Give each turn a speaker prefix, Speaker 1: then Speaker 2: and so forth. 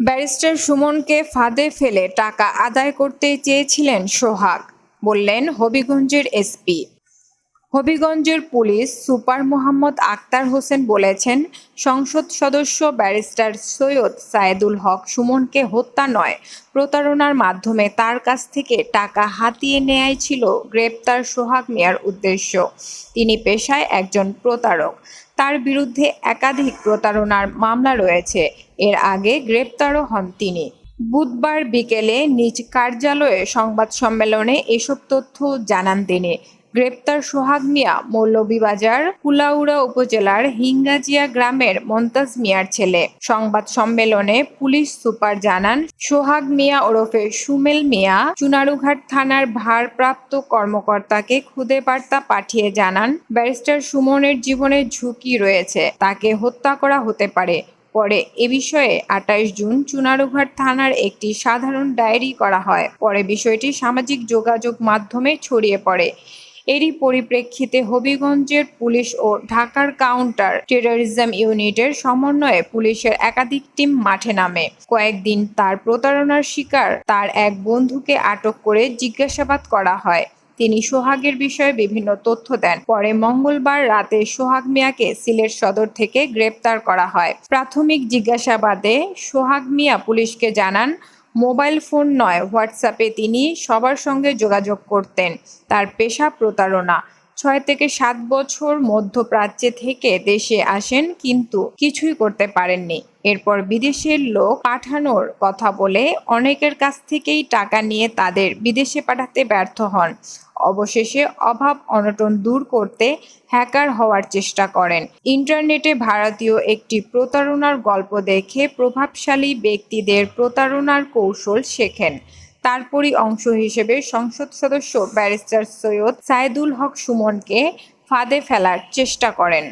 Speaker 1: Barrister সুমনকে ফাঁদে ফেলে টাকা আদায় করতে চেয়েছিলেন সোহাগ বললেন হবিগঞ্জের এসপি। হবিগঞ্জের পুলিশ সুপার মোহাম্মদ আক্তার হোসেন বলেছেন, সংসদ সদস্য ব্যারিস্টার সৈয়দ সায়েদুল হক সুমনকে হত্যা নয়, প্রতারণার মাধ্যমে তার কাছ থেকে টাকা হাতিয়ে নেয়াই ছিল গ্রেপ্তার সোহাগ মিয়ার উদ্দেশ্য। তিনি পেশায় একজন প্রতারক। তার বিরুদ্ধে একাধিক প্রতারণার মামলা রয়েছে। এর আগে গ্রেপ্তারও হন তিনি। বুধবার বিকেলে নিজ কার্যালয়ে সংবাদ সম্মেলনে এসব তথ্য জানান তিনি। গ্রেপ্তার সোহাগ মিয়া, মৌলভীবাজার, কুলাউড়া উপজেলার হিঙ্গাজিয়া গ্রামের মন্তাজ মিয়ার ছেলে। সংবাদ সম্মেলনে পুলিশ সুপার জানান, সোহাগ মিয়া ওরফে সুমেল মিয়া চুনারুঘাট থানার ভারপ্রাপ্ত কর্মকর্তাকে খুদে বার্তা পাঠিয়ে জানান, ব্যারিস্টার সুমনের জীবনে ঝুঁকি রয়েছে, তাকে হত্যা করা হতে পারে। পরে এ বিষয়ে আঠাইশ জুন চুনারুঘাট থানার একটি সাধারণ ডায়েরি করা হয়। পরে বিষয়টি সামাজিক যোগাযোগ মাধ্যমে ছড়িয়ে পড়ে। এরই পরিপ্রেক্ষিতে হবিগঞ্জের পুলিশ ও ঢাকার কাউন্টার টেরোরিজম ইউনিটের সমন্বয়ে পুলিশের একাধিক টিম মাঠে নামে। কয়েকদিন তার প্রতারণার শিকার তার এক বন্ধুকে আটক করে জিজ্ঞাসাবাদ করা হয়। তিনি সোহাগের বিষয়ে বিভিন্ন তথ্য দেন। পরে মঙ্গলবার রাতে সোহাগ মিয়াকে সিলেট সদর থেকে গ্রেপ্তার করা হয়। প্রাথমিক জিজ্ঞাসাবাদে সোহাগ মিয়া পুলিশকে জানান মোবাইল ফোন নয় হোয়াটসঅ্যাপে তিনি সবার সঙ্গে যোগাযোগ করতেন। তার পেশা প্রতারণা। ছয় থেকে সাত বছর মধ্যপ্রাচ্যে থেকে দেশে আসেন, কিন্তু কিছুই করতে পারেননি। এরপর বিদেশের লোক পাঠানোর কথা বলে অনেকের কাছ থেকেই টাকা নিয়ে তাদের বিদেশে পাঠাতে ব্যর্থ হন। অবশেষে অভাব অনটন দূর করতে হ্যাকার হওয়ার চেষ্টা করেন। ইন্টারনেটে ভারতীয় একটি প্রতারণার গল্প দেখে প্রভাবশালী ব্যক্তিদের প্রতারণার কৌশল শেখেন। তারপরই অংশ হিসেবে সংসদ সদস্য ব্যারিস্টার সৈয়দ সাইদুল হক সুমনকে ফাঁদে ফেলার চেষ্টা করেন।